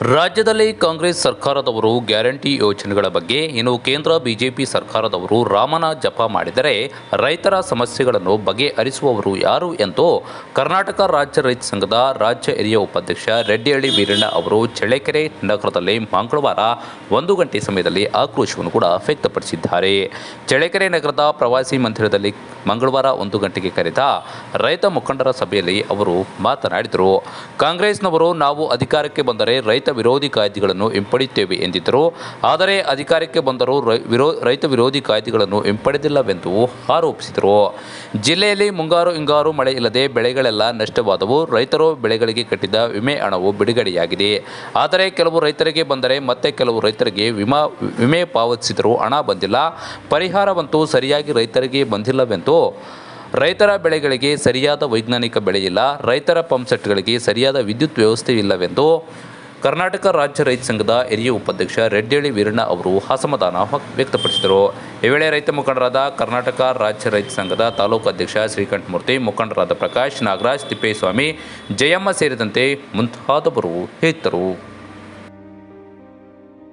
ರಾಜ್ಯದಲ್ಲಿ ಕಾಂಗ್ರೆಸ್ ಸರ್ಕಾರದವರು ಗ್ಯಾರಂಟಿ ಯೋಜನೆಗಳ ಬಗ್ಗೆ ಇನ್ನು ಕೇಂದ್ರ ಬಿಜೆಪಿ ಸರ್ಕಾರದವರು ರಾಮನ ಜಪ ಮಾಡಿದರೆ ರೈತರ ಸಮಸ್ಯೆಗಳನ್ನು ಬಗೆಹರಿಸುವವರು ಯಾರು ಎಂದು ಕರ್ನಾಟಕ ರಾಜ್ಯ ರೈತ ಸಂಘದ ರಾಜ್ಯ ಹಿರಿಯ ಉಪಾಧ್ಯಕ್ಷ ರೆಡ್ಡಿಹಳ್ಳಿ ವೀರಣ್ಣ ಅವರು ಚಳ್ಳಕೆರೆ, ನಗರದಲ್ಲಿ ಮಂಗಳವಾರ ಒಂದು ಗಂಟೆ ಸಮಯದಲ್ಲಿ ಆಕ್ರೋಶವನ್ನು ಕೂಡ ವ್ಯಕ್ತಪಡಿಸಿದ್ದಾರೆ. ಚಳ್ಳಕೆರೆ ನಗರದ ಪ್ರವಾಸಿ ಮಂದಿರದಲ್ಲಿ ಮಂಗಳವಾರ ಒಂದು ಗಂಟೆಗೆ ಕರೆದ ರೈತ ಮುಖಂಡರ ಸಭೆಯಲ್ಲಿ ಅವರು ಮಾತನಾಡಿದರು. ಕಾಂಗ್ರೆಸ್ನವರು, ನಾವು ಅಧಿಕಾರಕ್ಕೆ ಬಂದರೆ ರೈತ ವಿರೋಧಿ ಕಾಯ್ದೆಗಳನ್ನು ಹಿಂಪಡೆಯುತ್ತೇವೆ ಎಂದಿದ್ದರು. ಆದರೆ ಅಧಿಕಾರಕ್ಕೆ ಬಂದರೂ ರೈತ ವಿರೋಧಿ ಕಾಯ್ದೆಗಳನ್ನು ಹಿಂಪಡೆದಿಲ್ಲವೆಂದು ಆರೋಪಿಸಿದರು. ಜಿಲ್ಲೆಯಲ್ಲಿ ಮುಂಗಾರು ಹಿಂಗಾರು ಮಳೆ ಇಲ್ಲದೆ ಬೆಳೆಗಳೆಲ್ಲ ನಷ್ಟವಾದವು. ರೈತರು ಬೆಳೆಗಳಿಗೆ ಕಟ್ಟಿದ ವಿಮೆ ಹಣವು ಬಿಡುಗಡೆಯಾಗಿದೆ. ಆದರೆ ಕೆಲವು ರೈತರಿಗೆ ಬಂದರೆ ಮತ್ತೆ ಕೆಲವು ರೈತರಿಗೆ ವಿಮಾ, ವಿಮೆ ಪಾವತಿಸಿದರೂ ಹಣ ಬಂದಿಲ್ಲ. ಪರಿಹಾರವಂತೂ ಸರಿಯಾಗಿ ರೈತರಿಗೆ ಬಂದಿಲ್ಲವೆಂದು ರೈತರ ಬೆಳೆಗಳಿಗೆ ಸರಿಯಾದ ವೈಜ್ಞಾನಿಕ ಬೆಳೆ ಇಲ್ಲ ರೈತರ ಪಂಪ್ಸೆಟ್ಗಳಿಗೆ ಸರಿಯಾದ ವಿದ್ಯುತ್ ವ್ಯವಸ್ಥೆ ಇಲ್ಲವೆಂದು ಕರ್ನಾಟಕ ರಾಜ್ಯ ರೈತ ಸಂಘದ ಹಿರಿಯ ಉಪಾಧ್ಯಕ್ಷ ರೆಡ್ಡಿಹಳ್ಳಿ ವೀರಣ್ಣ ಅವರು ಅಸಮಾಧಾನ ವ್ಯಕ್ತಪಡಿಸಿದರು. ಈ ವೇಳೆ ರೈತ ಮುಖಂಡರಾದ ಕರ್ನಾಟಕ ರಾಜ್ಯ ರೈತ ಸಂಘದ ತಾಲೂಕು ಅಧ್ಯಕ್ಷ ಶ್ರೀಕಂಠಮೂರ್ತಿ, ಮುಖಂಡರಾದ ಪ್ರಕಾಶ್ ನಾಗರಾಜ್ ತಿಪ್ಪೇಸ್ವಾಮಿ, ಜಯಮ್ಮ ಸೇರಿದಂತೆ ಮುಂತಾದವರು ಇದ್ದರು